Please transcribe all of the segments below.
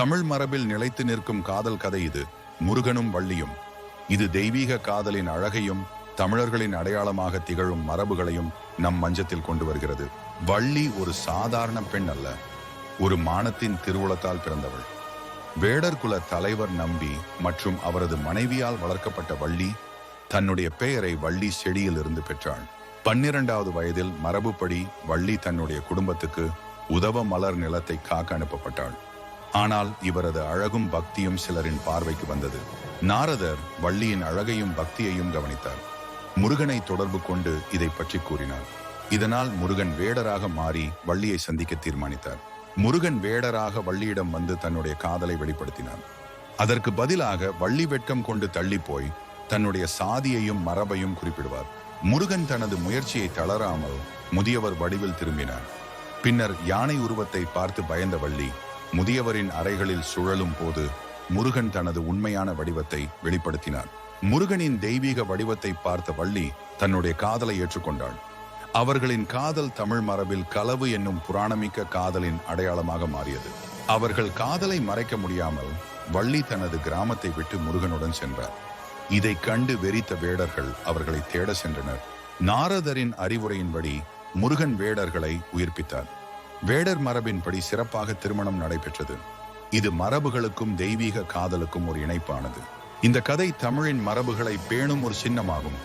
தமிழ் மரபில் நிலைத்து நிற்கும் காதல் கதை இது. முருகனும் வள்ளியும். இது தெய்வீக காதலின் அழகையும் தமிழர்களின் அடையாளமாக திகழும் மரபுகளையும் நம் மஞ்சத்தில் கொண்டு வருகிறது. வள்ளி ஒரு சாதாரண பெண் அல்ல. ஒரு மானத்தின் திருவுளத்தால் பிறந்தவள். வேடர் குல தலைவர் நம்பி மற்றும் அவரது மனைவியால் வளர்க்கப்பட்ட வள்ளி தன்னுடைய பெயரை வள்ளி செடியில் இருந்து பெற்றாள். பன்னிரண்டாவது வயதில் மரபுப்படி வள்ளி தன்னுடைய குடும்பத்துக்கு உதவ மலர் நிலத்தை காக்க அனுப்பப்பட்டாள். ஆனால் இவரது அழகும் பக்தியும் சிலரின் பார்வைக்கு வந்தது. நாரதர் வள்ளியின் அழகையும் பக்தியையும் கவனித்தார். முருகனை தொடர்பு கொண்டு இதை பற்றி கூறினார். இதனால் முருகன் வேடராக மாறி வள்ளியை சந்திக்க தீர்மானித்தார். முருகன் வேடராக வள்ளியிடம் வந்து தன்னுடைய காதலை வெளிப்படுத்தினார். அதற்கு பதிலாக வள்ளி வெட்கம் கொண்டு தள்ளி போய் தன்னுடைய சாதியையும் மரபையும் குறிப்பிடுவார். முருகன் தனது முயற்சியை தளராமல் முதியவர் வடிவில் திரும்பினார். பின்னர் யானை உருவத்தை பார்த்து பயந்த வள்ளி முதியவரின் அறைகளில் சுழலும் போது முருகன் தனது உண்மையான வடிவத்தை வெளிப்படுத்தினார் முருகனின் தெய்வீக வடிவத்தை பார்த்த வள்ளி தன்னுடைய காதலை ஏற்றுக்கொண்டாள். அவர்களின் காதல் தமிழ் மரபில் களவு என்னும் புராணமிக்க காதலின் அடையாளமாக மாறியது. அவர்கள் காதலை மறைக்க முடியாமல் வள்ளி தனது கிராமத்தை விட்டு முருகனுடன் சென்றார். இதை கண்டு வெறித்த வேடர்கள் அவர்களை தேட சென்றனர். நாரதரின் அறிவுரையின்படி முருகன் வேடர்களை உயிர்ப்பித்தார். வேடர் மரபின்படி சிறப்பாக திருமணம் நடைபெற்றது. இது மரபுகளுக்கும் தெய்வீக காதலுக்கும் ஒரு இணைப்பானது. இந்த கதை தமிழின் மரபுகளை பேணும் ஒரு சின்னமாகும்.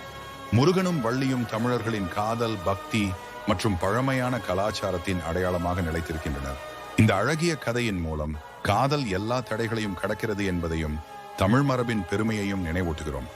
முருகனும் வள்ளியும் தமிழர்களின் காதல் பக்தி மற்றும் பழமையான கலாச்சாரத்தின் அடையாளமாக நிலைத்திருக்கின்றனர். இந்த அழகிய கதையின் மூலம் காதல் எல்லா தடைகளையும் கடக்கிறது என்பதையும் தமிழ் மரபின் பெருமையையும் நினைவூட்டுகிறோம்.